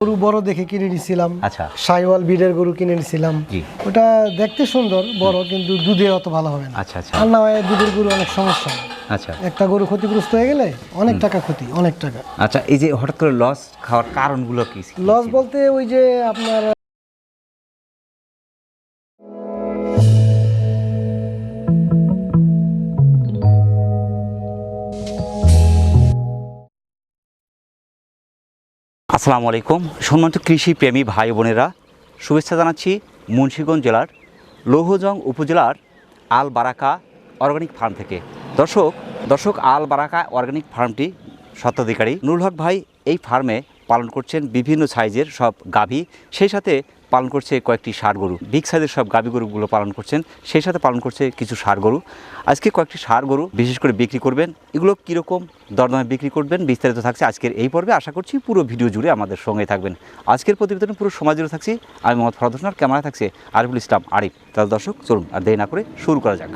গরু বড় দেখে কিনে নিছিলাম। আচ্ছা। সাইওয়াল বিডের গরু কিনে নিছিলাম। জি। ওটা দেখতে সুন্দর বড় কিন্তু দুধে অত ভালো হবে না। আচ্ছা আচ্ছা। আর না হয় দুধের গরু অনেক সমস্যা। আচ্ছা। একটা গরু ক্ষতিগ্রস্ত হয়ে গেলে অনেক টাকা ক্ষতি অনেক টাকা। আচ্ছা এই যে হঠাৎ করে লস খাওয়ার কারণগুলো কি? লস বলতে ওই যে আপনার আসসালামু আলাইকুম সম্মানিত কৃষি প্রেমী ভাই বোনেরা, শুভেচ্ছা জানাচ্ছি মুন্সীগঞ্জ জেলার লৌহজং উপজেলার আল বারাকা অর্গানিক ফার্ম থেকে। দর্শক দর্শক আল বারাকা অর্গানিক ফার্মটি স্বত্বাধিকারী নুরুল হক ভাই এই ফার্মে পালন করছেন বিভিন্ন সাইজের সব গাভী। সেই সাথে পালন করছে কয়েকটি ষাড় গরু। বিগ সাইজের সব গাভী গরুগুলো পালন করছেন, সেই সাথে পালন করছে কিছু ষাড় গরু। আজকে কয়েকটি ষাড় গরু বিশেষ করে বিক্রি করবেন, এগুলো কীরকম দরদামে বিক্রি করবেন বিস্তারিত থাকছে আজকের এই পর্বে। আশা করছি পুরো ভিডিও জুড়ে আমাদের সঙ্গে থাকবেন। আজকের প্রতিবেদনে পুরো সময় জুড়ে থাকছি, আমি মোহাম্মদ ফরাদ হোসেনার ক্যামেরা থাকছে আরিফুল ইসলাম আরিফ। তাহলে দর্শক, চলুন আর দেরি না করে শুরু করা যাক।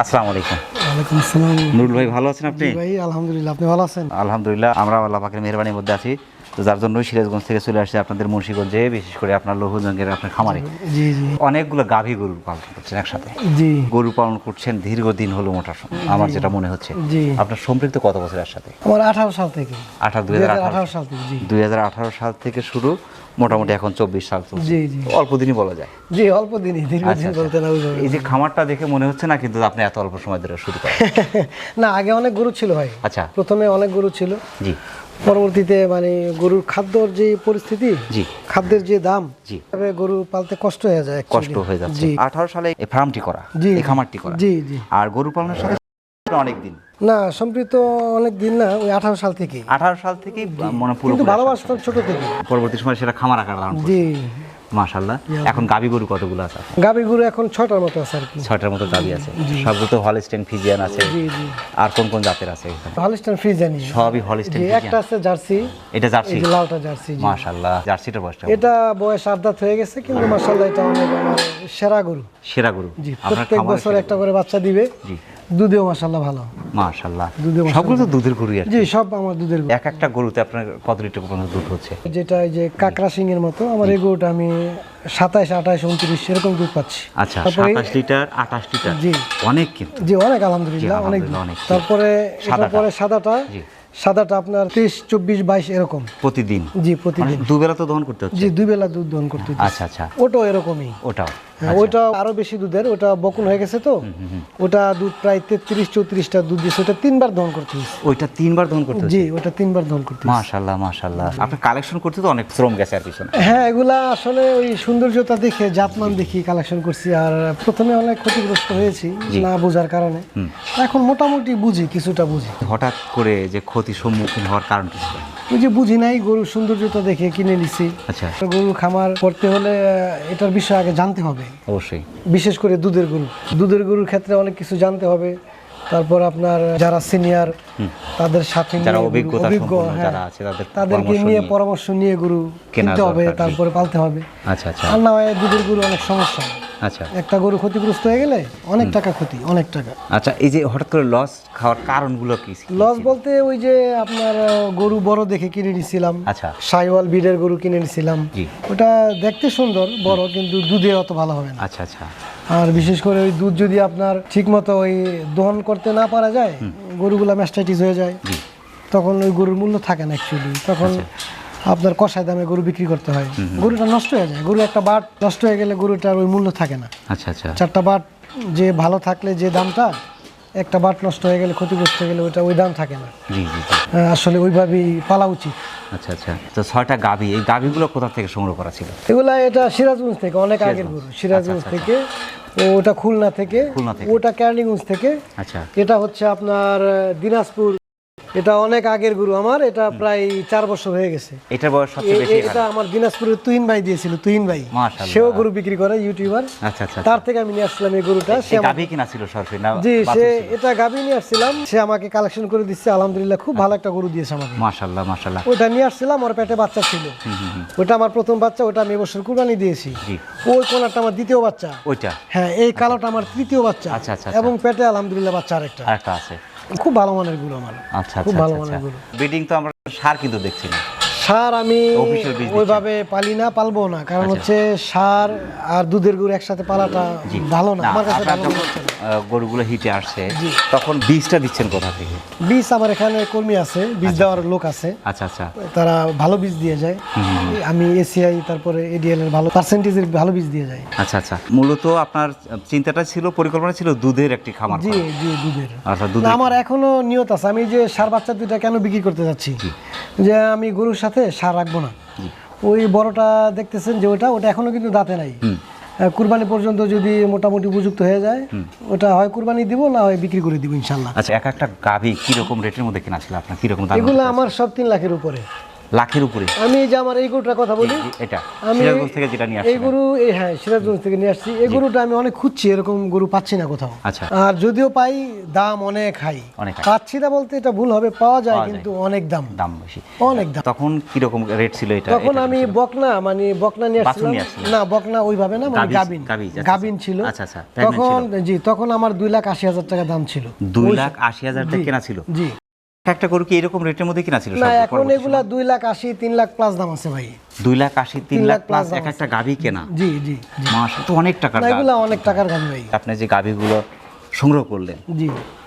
আসসালামু আলাইকুম। ওয়ালাইকুম আসসালাম। নুরুল ভাই ভালো আছেন আপনি? ভাই আলহামদুলিল্লাহ আপনি ভালো আছেন? আলহামদুলিল্লাহ আমরা আল্লাহ পাকের মেহরবানির মধ্যে আছি। তো যার জন্য সিরাজগঞ্জ থেকে চলে আসছে আপনাদের মুন্সিগঞ্জে বিশেষ করে আপনার লৌহজঙ্গের আপনার খামারে। জি জি। অনেকগুলো গাভী গরু পালন করছেন একসাথে। জি। গরু পালন করছেন দীর্ঘদিন হলো মোটা আমার যেটা মনে হচ্ছে। জি। আপনার সম্পৃক্ত কত বছর এর সাথে আমার আঠারো সাল থেকে। আঠারো দুই হাজার আঠারো। সাল থেকে জি। দুই হাজার আঠারো সাল থেকে শুরু মোটামুটি এখন চব্বিশ সাল চলছে। জি জি। অল্প দিনই বলা যায়। জি অল্প দিনই আচ্ছা, দীর্ঘদিন আচ্ছা। বলতে না। এই যে খামারটা দেখে মনে হচ্ছে না কিন্তু আপনি এত অল্প সময় ধরে শুরু করেন। না আগে অনেক গরু ছিল ভাই। আচ্ছা। প্রথমে অনেক গরু ছিল। জি। পরবর্তীতে মানে গরুর খাদ্যর যে পরিস্থিতি জি। খাদ্যের যে দাম জি। তবে গরু পালতে কষ্ট হয়ে যায় কষ্ট হয়ে যাচ্ছে। আঠারো সালে এই ফার্মটি করা জি এই খামারটি করা। জি জি। আর গরু পালনের সাথে অনেক দিন। না সম্পৃক্ত অনেক দিন না ওই আঠারো সাল থেকে আঠারো সাল থেকে মনে পুরো কিন্তু ভালোবাসতাম ছোট থেকে। পরবর্তী সময় সেটা খামার আকার ধারণ জি। মাশাল্লাহ এখন গাবি গরু কতগুলো আছে? গাভী গরু এখন ছটার মতো আছে আর কি। ছয়টার মতো গাবি আছে। সবগুলো তো হলস্টেন ফিজিয়ান আছে। আর কোন কোন জাতের আছে? হলিস্টান ফ্রি সবই হলস্টেন একটা আছে জার্সি। এটা জার্সি? লালটা জার্সি মাশাল্লাহ জার্সিটা বয়সটা এটা বয়স আট দাঁত হয়ে গেছে কিন্তু মাসাল্লাহ এটা অনেক সেরা গরু। সেরা গরু। জি প্রত্যেক বছর একটা করে বাচ্চা দিবে। জি। দুধেও ভালো। মাশাল্লাহ দুধে সবগুলো তো দুধের গরুই আর জি সব আমার দুধের গরু। এক একটা গরুতে আপনার কত লিটার পর্যন্ত দুধ হচ্ছে? যেটা এই যে কাকড়া সিং এর মতো আমার এই গরুটা আমি সাতাইশ আঠাইশ উনত্রিশ এরকম দুধ পাচ্ছি। আচ্ছা তারপরে সাতাশ লিটার আঠাশ লিটার? জি। অনেক কিন্তু। জি অনেক আলহামদুলিল্লাহ অনেক। তারপরে এটার সাদাটা? পরে সাদাটা জি। সাদাটা আপনার তেইশ চব্বিশ বাইশ এরকম। প্রতিদিন? জি মানে প্রতিদিন দুবেলা তো দহন করতে হচ্ছে? জি দুই বেলা দুধ দহন করতে হচ্ছে। আচ্ছা আচ্ছা। ওটাও এরকমই। ওটাও। ওইটা আরও বেশি দুধের ওটা বকুন হয়ে গেছে তো। ওটা দুধ প্রায় তেত্রিশ চৌত্রিশটা দুধ দিচ্ছে ওটা তিনবার দহন করতে হয়েছে। ওইটা তিনবার দহন করতে জি ওটা তিনবার দহন করতে মাশাল্লাহ মাশাল্লাহ আপনার কালেকশন করতে তো অনেক শ্রম গেছে আর পিছনে। হ্যাঁ এগুলা আসলে ওই সৌন্দর্যতা দেখে জাতমান দেখি কালেকশন করছি। আর প্রথমে অনেক ক্ষতিগ্রস্ত হয়েছি না বোঝার কারণে। এখন মোটামুটি বুঝি কিছুটা বুঝি। হঠাৎ করে যে ক্ষতির সম্মুখীন হওয়ার কারণ কি? ওই যে বুঝি নাই গরুর সৌন্দর্যতা দেখে কিনে নিছি। আচ্ছা। গরু খামার করতে হলে এটার বিষয়ে আগে জানতে হবে। অবশ্যই। বিশেষ করে দুধের গরু। দুধের গরুর ক্ষেত্রে অনেক কিছু জানতে হবে। তারপর আপনার যারা সিনিয়র তাদের সাথে অভিজ্ঞ হ্যাঁ, তাদের তাদেরকে নিয়ে নিয়ে। পরামর্শ নিয়ে গরু কিনতে হবে তারপরে পালতে হবে। আচ্ছা আচ্ছা। আর না হয় দুধের গরু অনেক সমস্যা। আচ্ছা। একটা গরু ক্ষতিগ্রস্ত হয়ে গেলে অনেক টাকা ক্ষতি অনেক টাকা। আচ্ছা এই যে হঠাৎ করে লস খাওয়ার কারণগুলো কি? লস বলতে ওই যে আপনার গরু বড় দেখে কিনে নিছিলাম। আচ্ছা। সাইওয়াল বিডের গরু কিনে নিছিলাম। জি। ওটা দেখতে সুন্দর বড় কিন্তু দুধে অত ভালো হবে না। আচ্ছা আচ্ছা। আর বিশেষ করে ওই দুধ যদি আপনার ঠিকমতো ওই দহন করতে না পারা যায় গরুগুলা ম্যাস্টাইটিস হয়ে যায় তখন ওই গরুর মূল্য থাকে না অ্যাকচুয়ালি তখন আপনার কষায় দামে গরু বিক্রি করতে হয়। গরুটা নষ্ট হয়ে যায়। গরু একটা বাট নষ্ট হয়ে গেলে গরুটার ওই মূল্য থাকে না। আচ্ছা আচ্ছা। চারটা বাট যে ভালো থাকলে যে দামটা একটা বাট নষ্ট হয়ে গেলে ক্ষতিগ্রস্ত হয়ে গেলে ওইটা ওই দাম থাকে না। জি জি আসলে ওইভাবেই পালা উচিত। আচ্ছা আচ্ছা। তো ছয়টা গাভি এই গাভিগুলো কোথা থেকে সংগ্রহ করা ছিল? এগুলা এটা সিরাজগঞ্জ থেকে অনেক আগের গরু। সিরাজগঞ্জ থেকে ও ওটা খুলনা থেকে ওটা ক্যারনিগঞ্জ থেকে। আচ্ছা। এটা হচ্ছে আপনার দিনাজপুর এটা অনেক আগের গরু আমার এটা প্রায় চার বছর হয়ে গেছে। এটার বয়স সবচেয়ে বেশি এটা আমার দিনাজপুরের তুহিন ভাই দিয়েছিল তুহিন ভাই। মাশাআল্লাহ। সেও গরু বিক্রি করে ইউটিউবার। আচ্ছা আচ্ছা তার থেকে আমি নিয়ে আসলাম এই গরুটা। সে গাভী কিনা ছিল সরাসরি না জি সে এটা গাভী নিয়ে আসছিলাম। সে আমাকে কালেকশন করে দিচ্ছে। আলহামদুলিল্লাহ খুব ভালো একটা গরু দিয়েছে আমাকে। মাশাল্লাহ মাশাল্লাহ ওটা নিয়ে আসছিলাম ওর পেটে বাচ্চা ছিল। ওটা আমার প্রথম বাচ্চা ওটা আমি এবছর কুরবানি দিয়েছি। জি। ওই কোনারটা আমার দ্বিতীয় বাচ্চা। ওইটা? হ্যাঁ এই কালোটা আমার তৃতীয় বাচ্চা। আচ্ছা, আচ্ছা, এবং পেটে আলহামদুলিল্লাহ বাচ্চা আরেকটা। আরেকটা আছে। খুব ভালো মানের গরু আমার। আচ্ছা খুব আচ্ছা ভালো আচ্ছা মানের গরু ব্রিডিং তো আমরা সার কিন্তু দেখছি না। সার আমি। ওইভাবে পালি না পালবো না। কারণ আচ্ছা। হচ্ছে সার আর দুধের গরু একসাথে পালাটা ভালো না। আমার কাছে ভালো গরুগুলো হিটে আসছে তখন বীজটা দিচ্ছেন কোথা থেকে? বীজ আমার এখানে কর্মী আছে বীজ দেওয়ার লোক আছে। আচ্ছা আচ্ছা। তারা ভালো বীজ দিয়ে যায়। আমি এসিআই তারপরে এডিএল এর ভালো পার্সেন্টেজের ভালো বীজ দিয়ে যায়। আচ্ছা আচ্ছা। মূলত আপনার চিন্তাটা ছিল পরিকল্পনা ছিল দুধের একটি খামার জি জি দুধের। আচ্ছা দুধ আমার এখনও নিয়ত আছে। আমি যে সার বাচ্চা দুইটা কেন বিক্রি করতে যাচ্ছি? যে আমি গরুর সাথে সার রাখব না। ওই বড়টা দেখতেছেন যে ওটা ওটা এখনও কিন্তু দাঁতে নাই। কুরবানি পর্যন্ত যদি মোটামুটি উপযুক্ত হয়ে যায় ওটা হয় কুরবানি দিব না হয় বিক্রি করে দিব ইনশাল্লাহ। আচ্ছা এক একটা গাভী কীরকম রেটের মধ্যে কেনা ছিল আপনার? কীরকম দাম এগুলো আমার সব তিন লাখের উপরে। লাখের উপরে। আমি এই যে আমার এই গরুটার কথা বলি এটা আমি সিরাজগঞ্জ থেকে যেটা নিয়ে এই গরু এই হ্যাঁ সিরাজগঞ্জ থেকে নিয়ে আসছি। এই গরুটা আমি অনেক খুঁজছি এরকম গরু পাচ্ছি না কোথাও। আচ্ছা। আর যদিও পাই দাম অনেক হাই। অনেক পাচ্ছি না বলতে এটা ভুল হবে পাওয়া যায় কিন্তু অনেক দাম। দাম বেশি। অনেক দাম। তখন কীরকম রেট ছিল এটা? তখন আমি বকনা মানে বকনা নিয়ে আসছিলাম। না বকনা ওইভাবে না মানে গাভী- গাবিন আচ্ছা, গাবিন আচ্ছা। ছিল। আচ্ছা, আচ্ছা, তখন জি তখন আমার দুই লাখ আশি হাজার টাকা দাম ছিল। দুই লাখ আশি হাজার টাকা কেনা ছিল? জি। একটা গরু কি এরকম রেটের মধ্যে কিনা ছিল না এখন এগুলা দুই লাখ আশি তিন লাখ প্লাস দাম আছে ভাই? দুই লাখ আশি তিন লাখ প্লাস এক একটা গাভী কেনা? জি জি মাস তো অনেক টাকার এগুলা অনেক টাকার গাভী ভাই। আপনি যে গাভীগুলো সংগ্রহ করলেন।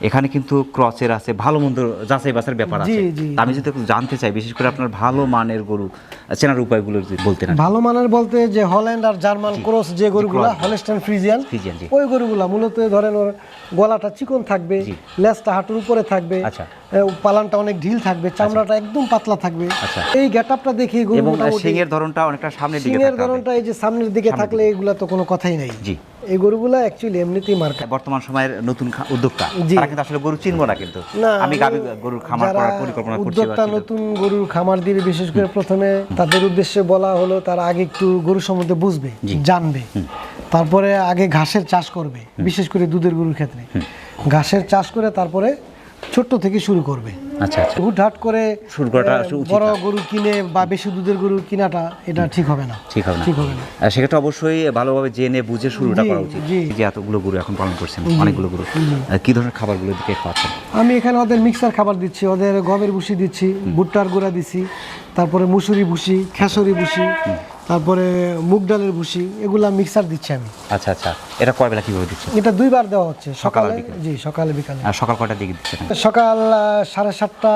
এখানে কিন্তু ক্রসের আছে ভালো মন্দ যাচাই বাছার ব্যাপার আছে। আমি যদি জানতে চাই বিশেষ করে আপনার ভালো মানের গরু চেনার উপায়গুলো যদি বলতেন আর ভালো মানের বলতে যে হল্যান্ড আর জার্মান ক্রস যে গরুগুলা হলস্টাইন ফ্রিজিয়ান ওই গরুগুলা মূলত ধরেন ওর গলাটা চিকন থাকবে। লেজটা হাঁটুর উপরে থাকবে আচ্ছা। পালানটা অনেক ঢিল থাকবে চামড়াটা একদম পাতলা থাকবে। আচ্ছা। এই গেটআপটা দেখে গরু সিংয়ের ধরনটা অনেকটা সামনের দিকে সিংয়ের থাকতে হবে। ধরনটা এই যে সামনের দিকে থাকলে এগুলা তো কোনো কথাই নাই। জি। এই গরুগুলো অ্যাকচুয়ালি এমনিতেই মার্কা বর্তমান সময়ের নতুন উদ্যোক্তা। তারা কিন্তু আসলে গরু চিনবো না কিন্তু। আমি গাবি গরুর খামার করার পরিকল্পনা করছি উদ্যোক্তা নতুন গরুর খামার দিবে বিশেষ করে প্রথমে তাদের উদ্দেশ্যে বলা হলো তারা আগে একটু গরু সম্বন্ধে বুঝবে জানবে। তারপরে আগে ঘাসের চাষ করবে বিশেষ করে দুধের গরুর ক্ষেত্রে। ঘাসের চাষ করে তারপরে ছোট্ট থেকে শুরু করবে। আচ্ছা আচ্ছা। হুটহাট করে শুরু করাটা উচিত বড় গরু কিনে বা বেশি দুধের গরু কিনাটা এটা ঠিক হবে না। ঠিক হবে না। ঠিক হবে না। সেক্ষেত্রে অবশ্যই ভালোভাবে জেনে বুঝে শুরুটা করা উচিত। যে এতগুলো গরু এখন পালন করছেন অনেকগুলো গরু কি ধরনের খাবারগুলো দিকে খাওয়াচ্ছেন আমি এখানে ওদের মিক্সার খাবার দিচ্ছি ওদের গমের ভুসি দিচ্ছি ভুট্টার গুঁড়া দিচ্ছি তারপরে মুসুরি ভুসি খেসরি ভুসি তারপরে মুগ ডালের ভুসি এগুলো মিক্সার দিচ্ছি আমি। আচ্ছা আচ্ছা। এটা কয় বেলা কীভাবে দিচ্ছেন? এটা দুইবার দেওয়া হচ্ছে। সকাল? জি সকালে বিকালে। আর সকাল কটার দিকে দিচ্ছেন? সকাল সাড়ে সাতটা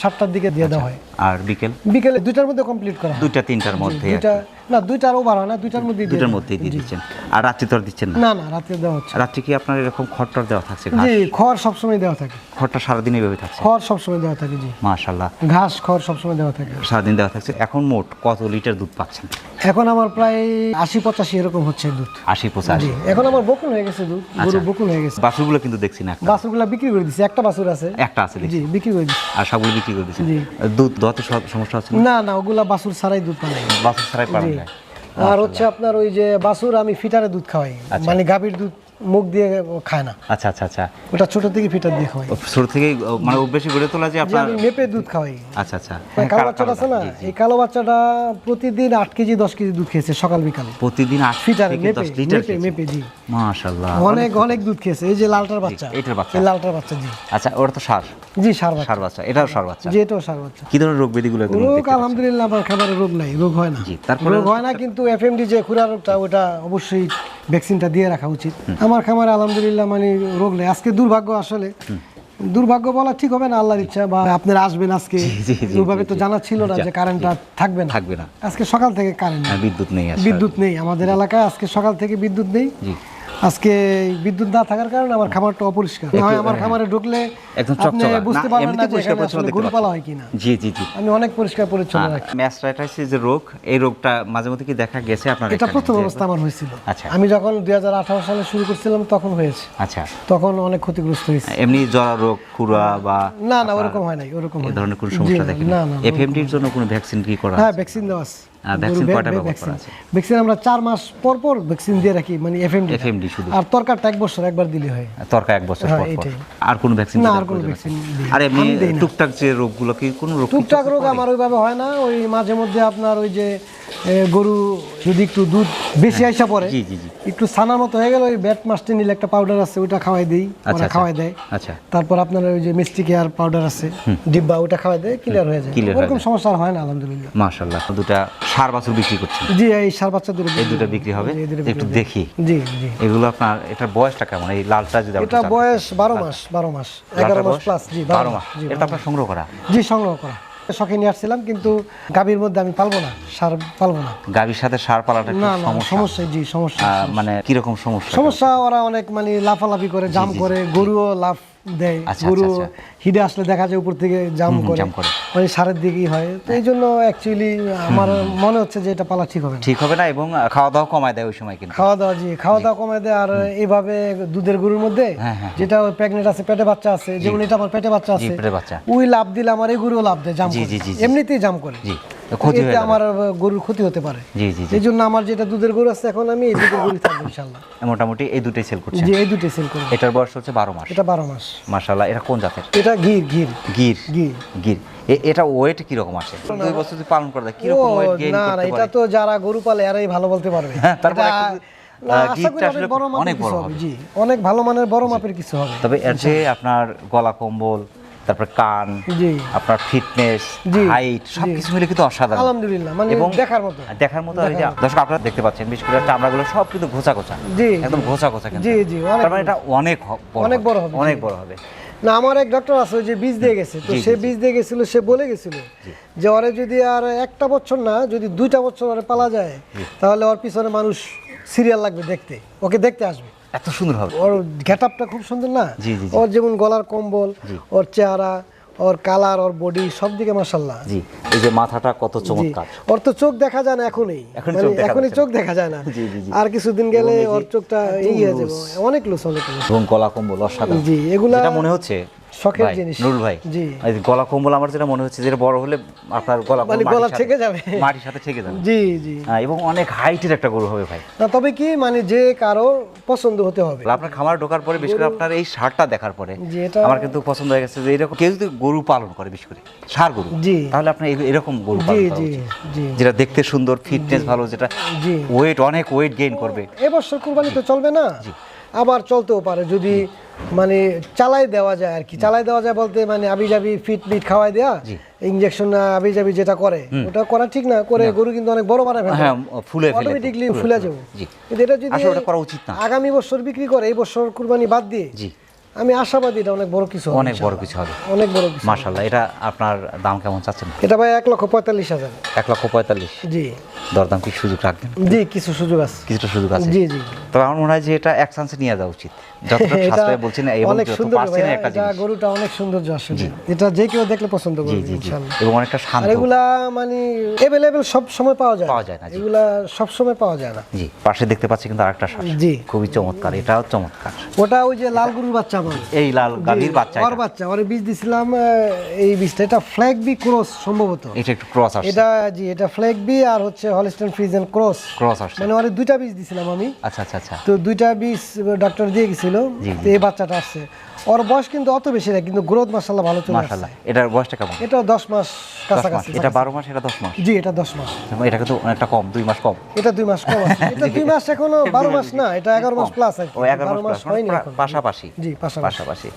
সাতটার দিকে দিয়ে দেওয়া হয়। আর বিকেল? বিকেলে দুইটার মধ্যে কমপ্লিট করা দুইটা তিনটার মধ্যে দুইটা না দুইটার ওভার হয় না দুইটার মধ্যে দুইটার মধ্যেই দিয়ে দিচ্ছেন। আর রাত্রি তো আর দিচ্ছেন না? না দেওয়া হচ্ছে রাত্রি কি আপনার এরকম খড়টর দেওয়া থাকছে জি খড় সবসময় দেওয়া থাকে। খড়টা সারাদিন এইভাবে থাকছে? খড় সবসময় দেওয়া থাকে জি। মাশাল্লাহ ঘাস খড় সবসময় দেওয়া থাকে। সারাদিন দেওয়া থাকছে। এখন মোট কত লিটার দুধ পাচ্ছেন? এখন আমার প্রায় আশি পঁচাশি এরকম হচ্ছে দুধ। আশি পঁচাশি এখন আমার বকুন হয়ে গেছে দুধ গরু আচ্ছা। বকুন হয়ে গেছে। বাছুরগুলো কিন্তু দেখছি না একটা। বিক্রি করে দিছি একটা বাছুর আছে। একটা আছে জি বিক্রি করে দিছি। আর সবগুলো বিক্রি করে দিচ্ছেন। জি। দুধ দতে সমস্যা হচ্ছে না? না ওগুলা বাছুর ছাড়াই দুধ পালাই বাছুর ছাড়াই যায়। আর হচ্ছে আপনার ওই যে বাসুর আমি ফিটারে দুধ খাওয়াই আচ্ছা। মানে গাভীর দুধ মুখ দিয়ে খায় না। আচ্ছা আচ্ছা আচ্ছা। ওটা ছোট থেকে ফিটার দিয়ে খাওয়াই। ছোট থেকেই ও, মানে গড়ে তোলা যে আপনার আমি মেপে দুধ খাওয়াই। আচ্ছা আচ্ছা। কালো কালো- বাচ্চাটা আছে না। এই কালো বাচ্চাটা প্রতিদিন কেজি দশ কেজি দুধ খেয়েছে সকাল বিকালে। প্রতিদিন ফিটারে থেকে মেপে লিটার মেপে মেপে জি। মাশাল্লাহ অনেক অনেক দুধ খেয়েছে। এই যে লালটার বাচ্চা। এটার বাচ্চা। এই লালটার বাচ্চা জি। আচ্ছা ওটা তো সার। জি সার বাচ্চা। সার বাচ্চা এটাও সার বাচ্চা। জি এটাও সার বাচ্চা। কি ধরনের রোগ ব্যাধিগুলো রোগ আলহামদুলিল্লাহ আমার খাবারে রোগ নাই রোগ হয় না। জি, তারপরে রোগ হয় না কিন্তু এফএমডি যে খুরা রোগটা ওটা অবশ্যই ভ্যাকসিনটা দিয়ে রাখা উচিত। আমার খামারে আলহামদুলিল্লাহ মানে রোগ নেই। আজকে দুর্ভাগ্য আসলে। দুর্ভাগ্য বলা ঠিক হবে না আল্লাহর ইচ্ছা বা আপনারা আসবেন আজকে। ওইভাবে তো জানা ছিল না যে কারেন্টটা থাকবে না। থাকবে না। আজকে সকাল থেকে কারেন্ট হ্যাঁ, বিদ্যুৎ নেই বিদ্যুৎ নেই। আমাদের এলাকায় আজকে সকাল থেকে বিদ্যুৎ নেই। জি। আজকে বিদ্যুৎ না থাকার কারণে আমার খামারটা অপরিষ্কার। না হয় আমার খামারে ঢুকলে একদম আপনি বুঝতে পারবেন না যে পরিষ্কার এখানে পরিচ্ছন্ন আসলে দেখতে গরু পালা হয় কিনা। জি জি জি। আমি অনেক পরিষ্কার পরিচ্ছন্ন রাখি। ম্যাস্ট্রাইটাইসিস যে রোগ এই রোগটা মাঝে মধ্যে কি দেখা গেছে আপনার এটা প্রথম অবস্থা আমার হয়েছিল। আচ্ছা। আমি যখন দুই হাজার আঠারো সালে শুরু করছিলাম তখন হয়েছে। আচ্ছা। তখন অনেক ক্ষতিগ্রস্ত হয়েছে। এমনি জ্বর রোগ খুরা বা না না ওরকম হয় নাই ওরকম হয়। ধরনের কোনো সমস্যা দেখেন? না না এফএমডির জন্য কোনো ভ্যাকসিন কি করা হ্যাঁ ভ্যাকসিন দেওয়া আছে। ভ্যাকসিন কয়টা ব্যবহার করা আছে? ভ্যাকসিন আমরা মাস পর পর ভ্যাকসিন দিয়ে রাখি মানে এফএমডি FMD শুধু। আর তরকারটা এক বছর একবার দিলে হয় তরকা এক বছর পর পর আর কোনো ভ্যাকসিন না, আর কোন ভ্যাকসিন। আর এমনি। টুকটাক যে রোগগুলো কি কোনো রোগ টুকটাক রোগ? আমার ওইভাবে হয় না ওই মাঝে মধ্যে আপনার ওই যে গরু যদি একটু দুধ বেশি আইসা পড়ে জি, জি, জি। একটু ছানার মতো হয়ে গেলে ওই ব্যাট মাস্টি নিলে একটা পাউডার আছে ওইটা খাওয়াই দিই আচ্ছা, ওরা আচ্ছা। খাওয়াই দেয়। আচ্ছা। তারপর আপনার ওই যে মিষ্টি কেয়ার পাউডার আছে ডিব্বা ওটা খাওয়াই দেয় ক্লিয়ার হয়ে যায়। ওরকম সমস্যা হয় না আলহামদুলিল্লাহ। মাশাআল্লাহ দুটা সার বাছুর বিক্রি করছেন। জি এই সার বাচ্চা দুটো এই দুটো বিক্রি হবে? একটু দেখি। জি জি। এগুলো আপনার এটা বয়সটা কেমন? এই লালটা যদি এটা বয়স বারো মাস বারো মাস। চাই। এগারো লালটার মাস প্লাস জি বারো মাস। এটা আপনার সংগ্রহ করা? জি সংগ্রহ করা। শখে নিয়ে আসছিলাম কিন্তু গাভীর মধ্যে আমি পালবো না সার পালবো না। গাভীর সাথে সার পালাটা একটু না না সমস্যা। সমস্যা জি সমস্যা আহ, মানে কীরকম সমস্যা? সমস্যা ওরা অনেক মানে লাফালাফি করে জাম করে গরুও লাফ দেয়। আচ্ছা, গরু আচ্ছা, হিডে আসলে দেখা যায় উপর থেকে জাম করে। ওই সারের দিকেই হয়। তো এই জন্য অ্যাকচুয়ালি আমার মনে হচ্ছে যে এটা পালা ঠিক হবে ঠিক হবে না এবং খাওয়া দাওয়া কমায় দেয় ওই সময় কিন্তু। খাওয়া দাওয়া জি খাওয়া দাওয়া কমায় দেয়। আর এইভাবে দুধের গরুর মধ্যে হ্যাঁ, হ্যাঁ, যেটা প্রেগনেন্ট আছে পেটে বাচ্চা আছে যেমন এটা আমার পেটে বাচ্চা আছে পেটে বাচ্চা। ওই লাভ দিলে আমার এই গরুও লাভ দেয় জাম। এমনিতেই জাম করে। জি। ক্ষতি হয়ে আমার গরুর ক্ষতি হতে পারে। জি জি এই জন্য আমার যেটা দুধের গরু আছে এখন আমি এই দুধের গরু থাকব ইনশাল্লাহ মোটামুটি এই দুটোই সেল করছেন? জি এই দুটোই সেল করব। এটার বয়স হচ্ছে বারো মাস। এটা বারো মাস। মাশাল্লাহ এটা কোন জাতের? এটা গির গির। গির। গির। গির। এটা ওয়েট আসে? দুই বছর যদি পালন করে ও, ওয়েট গেইন না না এটা তো যারা গরু পালে এরাই ভালো বলতে পারবে। হ্যাঁ, তারপর অনেক বড় হবে। জি ভালো মানের বড় মাপের কিছু হবে। তবে এর যে আপনার গলা কম্বল তারপর কান আপনার ফিটনেস হাইট সব কিছু মিলে কিন্তু অসাধারণ। আলহামদুলিল্লাহ মানে এবং দেখার মতো। দেখার মতো আর দর্শক আপনারা দেখতে পাচ্ছেন বিশেষ করে চামড়াগুলো সব কিন্তু ঘোচা ঘোচা একদম ঘোচা ঘোচা কিন্তু। জি, জি, তার মানে এটা অনেক অনেক বড় হবে, অনেক বড় হবে। না আমার এক ডক্টর আছে ওই যে বীজ দিয়ে গেছে। তো সে বীজ দিয়ে গেছিল সে বলে গেছিল যে ওরে যদি আর একটা বছর না যদি দুইটা বছর ওরে পালা যায় তাহলে ওর পিছনে মানুষ সিরিয়াল লাগবে দেখতে। ওকে দেখতে আসবে। এত সুন্দর হবে ওর গেট আপটা খুব সুন্দর না? জি, জি, জি। ওর যেমন গলার কম্বল ওর চেহারা ওর কালার ওর বডি সব দিকে মাসাল্লাহ জি এই যে মাথাটা কত চমৎকার। ওর তো চোখ দেখা যায় না এখনই। এখনই মানে চোখ দেখা যায় না। জি, জি। আর কিছুদিন গেলে ওর চোখটা এই হয়ে যাবে অনেক লুস অনেক লুস এবং গলা কম্বল অসাধারণ। জি, এগুলা এটা মনে হচ্ছে শখের জিনিস। ভাই জি। এই গলা কম্বল আমার যেটা মনে হচ্ছে যেটা বড় হলে আপনার গলা মানে গলা থেকে যাবে। মাটির সাথে থেকে যাবে জি জি হ্যাঁ, এবং অনেক হাইটের একটা গরু হবে ভাই না তবে কি মানে যে কারও পছন্দ হতে হবে আপনার খামার ঢোকার পরে বিশেষ করে আপনার এই সারটা দেখার পরে আমার কিন্তু পছন্দ হয়ে গেছে যে এরকম কেউ যদি গরু পালন করে বিশেষ করে সার গরু জি। তাহলে আপনার এরকম গরু জি পালন করা জি জি যেটা দেখতে সুন্দর ফিটনেস ভালো যেটা। ওয়েট অনেক ওয়েট গেইন করবে এবছর কুরবানি তো চলবে না আবার চলতেও পারে যদি মানে চালাই দেওয়া যায় আর কি। চালাই দেওয়া যায় বলতে মানে আবি যাবি ফিট মিট খাওয়াই দেয়া ইনজেকশন না আবি যাবি যেটা করে ওটা করা ঠিক না করে গরু কিন্তু অনেক বড় বানায় হ্যাঁ ফুলে ফেলে। অটোমেটিকলি ফুলে যাবে। জি। কিন্তু এটা যদি আসলে করা উচিত না। আগামী বছর বিক্রি করে এই বছর কুরবানি বাদ দিয়ে জি। আমি আশাবাদী এটা অনেক বড় কিছু অনেক বড় কিছু হবে। অনেক বড় কিছু মার্শাল্লাহ এটা আপনার দাম কেমন চাচ্ছেন? এটা ভাই এক লক্ষ পঁয়তাল্লিশ হাজার। এক লক্ষ পঁয়তাল্লিশ? জি। দরদাম কি সুযোগ রাখবেন? জি কিছু সুযোগ আছে। কিছুটা সুযোগ আছে। জি জি। তবে আমার মনে হয় যে এটা এক চান্সে নিয়ে যাওয়া উচিত। যতটা এটা সাশ্রয় বলছি না এবং অনেক সুন্দর পারছি না ভাইয়া, একটা এটা গরুটা অনেক সৌন্দর্য আসলে। এটা যে কেউ দেখলে পছন্দ করবে জি জি। ইনশাআল্লাহ এবং অনেকটা শান্ত। এগুলা মানে এভেলেবেল সব সময় পাওয়া যায় পাওয়া যায় না, এগুলা সব সময় পাওয়া যায় না। জি পাশে দেখতে পাচ্ছি কিন্তু আরেকটা শ্বাস জি। খুবই চমৎকার এটাও চমৎকার। ওটা ওই যে লাল গরুর বাচ্চা আমার এই লাল গাভীর বাচ্চা ওর বাচ্চা ওর বীজ দিছিলাম এই বীজটা। এটা ফ্ল্যাগ বি ক্রস সম্ভবত। এটা একটু ক্রস আসছে। এটা জি এটা ফ্ল্যাগ বি আর হচ্ছে হলিস্টেন ফ্রিজেন ক্রস ক্রস আসছে। মানে ওর দুইটা বীজ দিছিলাম আমি। আচ্ছা আচ্ছা আচ্ছা। তো দুইটা বীজ ডাক্তার দিয়ে গেছিল তো এই বাচ্চাটা আসছে। ওর বয়স কিন্তু অত বেশি না কিন্তু গ্রোথ মাসাল্লাহ ভালো চলে মাশাআল্লাহ। এটার বয়সটা কেমন? এটা দশ মাস দশ মাস। কাছাকাছি এটা বারো মাস এটা দশ মাস? জি এটা দশ মাস। এটা কিন্তু অনেকটা কম দুই মাস কম। এটা দুই মাস কম আছে। এটা দুই মাস এখনও বারো মাস না এটা এগারো মাস প্লাস কি। ও এগারো বারো মাস মাস plus, হয়নি মানে পাশাপাশি? জি পাশাপাশি।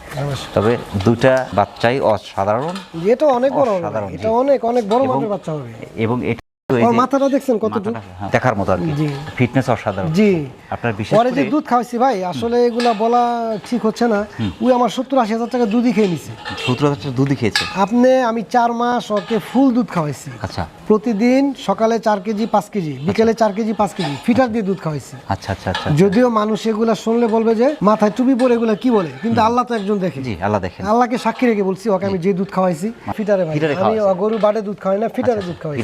তবে দুইটা বাচ্চাই অসাধারণ। এটা অনেক বড় এটা অনেক অনেক বড় মাপের বাচ্চা হবে। এবং এটা ওর মাথাটা দেখছেন কতটুকু? দেখার মতো আর কি। জি। ফিটনেস অসাধারণ। জি। আপনার বিশেষ পরে যে দুধ খাওয়াইছি ভাই আসলে এগুলা বলা ঠিক হচ্ছে না। ওই আমার সত্তর আশি হাজার টাকা দুধই খেয়ে নিছে। সত্তর হাজার টাকা দুধই খেয়েছে? আপনি আমি চার মাস ওকে ফুল দুধ খাওয়াইছি। আচ্ছা। প্রতিদিন সকালে চার কেজি পাঁচ কেজি বিকেলে চার কেজি পাঁচ কেজি ফিটার দিয়ে দুধ খাওয়াইছি। আচ্ছা আচ্ছা আচ্ছা যদিও মানুষ এগুলা শুনলে বলবে যে মাথায় টুপি পরে এগুলা কি বলে? কিন্তু আল্লাহ তো একজন দেখে। জি আল্লাহ দেখে আল্লাহকে সাক্ষী রেখে বলছি ওকে আমি যে দুধ খাওয়াইছি ফিটারে ভাই। আমি গরু বাড়ে দুধ খাওয়াই না ফিটারে দুধ খাওয়াই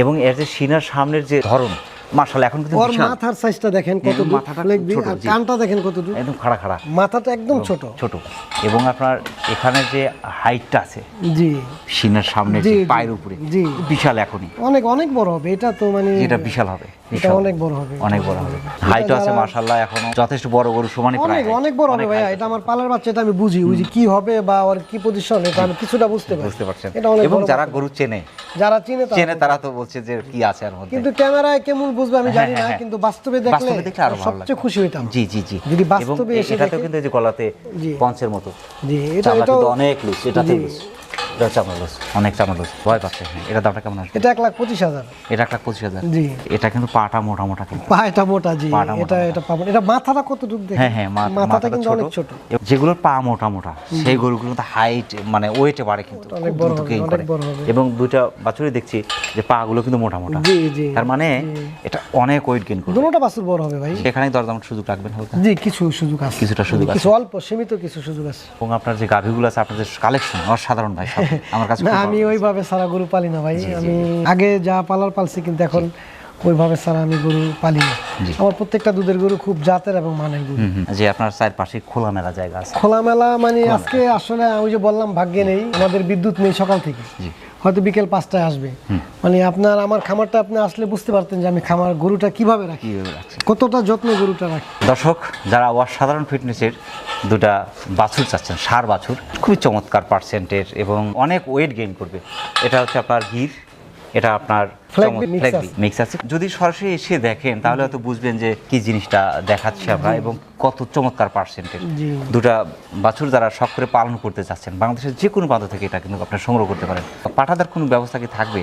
এবং এর যে সিনার সামনের যে ধরন মার্শাল এখন কিন্তু ওর মাথার সাইজটা দেখেন কত মাথাটা ছোট, কানটা দেখেন কতটুকু একদম খাড়া খাড়া। মাথাটা একদম ছোট। ছোট। এবং আপনার এখানে যে হাইটটা আছে জি। সিনার সামনে যে পায়ের উপরে জি। বিশাল এখনই। অনেক অনেক বড় হবে এটা তো মানে এটা বিশাল হবে। এটা অনেক বড় হবে। অনেক বড় হবে। হাইটও আছে যারা- এখনও যথেষ্ট বড় গরু সমানই প্রায় অনেক অনেক বড় হবে ভাইয়া এটা আমার পালার বাচ্চা এটা আমি বুঝি। ওই কি হবে বা ওর কি পজিশন এটা আমি কিছুটা বুঝতে পারি বুঝতে পারছেন। এটা অনেক এবং যারা গরু চেনে যারা চিনে চেনে তারা তো বলছে যে কি আছে এর মধ্যে। কিন্তু ক্যামেরায় কেমন বুঝবে আমি জানি হ্যাঁ, না হ্যাঁ। কিন্তু বাস্তবে দেখলে সবচেয়ে খুশি হইতাম। জি জি জি। যদি বাস্তবে এসে এটাতেও কিন্তু এই যে গলাতে পঞ্চের মতো। জি এটা চামড়া এটাও কিন্তু অনেক লুজ এটাতে লুজ এটা চামড়া লুজ অনেক চামড়া লুজ ভয় পাচ্ছে হ্যাঁ এটা দামটা কেমন আসবে? এটা এক লাখ পঁচিশ হাজার। এটা এক লাখ পঁচিশ হাজার? জি। এটা কিন্তু পাটা মোটা মোটা কিন্তু। পাটা মোটা জি এটা এটা পাবো এটা মাথাটা কতটুকু দেখে হ্যাঁ হ্যাঁ মাথাটা মাথাটা কিন্তু অনেক ছোট। যেগুলোর পা মোটা মোটা সেই গরুগুলো কিন্তু হাইট মানে ওয়েটে বাড়ে কিন্তু অনেক বড় দ্রুত হবে, gain অনেক বড় এবং দুইটা বাছুরই দেখছি যে পা গুলো কিন্তু মোটা মোটা। জি জি তার মানে এটা অনেক ওয়েট গেইন করবে দুটোটা বাছুর বড় হবে ভাই। সেখানে দরদাম সুযোগ রাখবেন হালকা। জি কিছু সুযোগ আছে। কিছুটা সুযোগ আছে। অল্প সীমিত কিছু সুযোগ আছে। এবং আপনার যে গাভীগুলো আছে আপনার যে কালেকশন অসাধারণ ভাই সব। আমার কাছে না আমি ওইভাবে সারা গরু পালি না ভাই। আমি আগে যা পালার পালছি কিন্তু এখন ওইভাবে সারা আমি গরু পালি না। আমার প্রত্যেকটা দুধের গরু খুব জাতের এবং মানের গরু। যে আপনার চারপাশে খোলামেলা জায়গা আছে। খোলামেলা মানে আজকে আসলে ওই যে বললাম ভাগ্যে নেই আমাদের বিদ্যুৎ নেই সকাল থেকে। হয়তো বিকেল পাঁচটায় আসবে। মানে আপনার আমার খামারটা আপনি আসলে বুঝতে পারতেন যে আমি খামার গরুটা কীভাবে রাখি। কতটা যত্ন গরুটা রাখি। দর্শক যারা অসাধারণ ফিটনেসের দুটা বাছুর চাচ্ছেন সার বাছুর খুবই চমৎকার পার্সেন্টের এবং অনেক ওয়েট গেইন করবে। এটা হচ্ছে আপনার গির এটা আপনার। মিক্স আছে। যদি সরাসরি এসে দেখেন তাহলে হয়তো বুঝবেন যে কি জিনিসটা দেখাচ্ছে আমরা এবং কত চমৎকার পার্সেন্টেজ দুটা বাছুর যারা শখ করে পালন করতে চাচ্ছেন বাংলাদেশের যে কোনো প্রান্ত থেকে এটা কিন্তু আপনার সংগ্রহ করতে পারেন। পাঠাদার কোনো ব্যবস্থা কি থাকবে?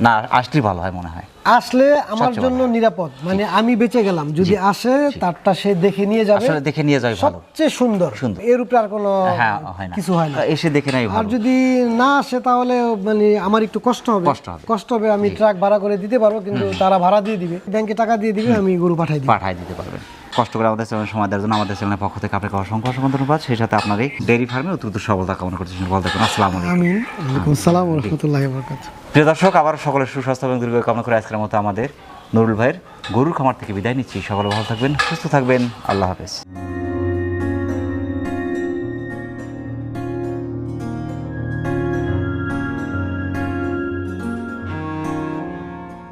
না আসলেই ভালো হয় মনে হয়। আসলে আমার জন্য নিরাপদ। মানে আমি বেঁচে গেলাম। যদি আসে তারটা সে দেখে নিয়ে যাবে। আসলে দেখে নিয়ে যাওয়াই ভালো। সবচেয়ে সুন্দর। সুন্দর। এর উপরে আর কোনো হ্যাঁ কিছু হয় না। এসে দেখে নাই আর যদি না আসে তাহলে মানে আমার একটু কষ্ট হবে। কষ্ট হবে। কষ্ট হবে আমি ট্রাক ভাড়া করে দিতে পারব কিন্তু তারা ভাড়া দিয়ে দিবে। ব্যাংকে টাকা দিয়ে দিবে আমি গরু পাঠাই দিই পাঠাই দিতে পারবেন। কষ্ট করে আমাদের চ্যানেল সময় দেওয়ার জন্য আমাদের চ্যানেলের পক্ষ থেকে আপনাকে অসংখ্য অসংখ্য ধন্যবাদ। সেই সাথে আপনার এই ডেয়ারি ফার্মে অত্যন্ত সফলতা কামনা করছি। ভালো থাকুন। আসসালামু আলাইকুম। আমিন। আসসালাম রহমতুল্লাহ প্রিয় দর্শক আবার সকলের সুস্বাস্থ্য এবং দীর্ঘ কামনা করে আজকের মতো আমাদের নুরুল ভাইয়ের গরুর খামার থেকে বিদায় নিচ্ছি। সকলে ভালো থাকবেন সুস্থ থাকবেন। আল্লাহ হাফেজ।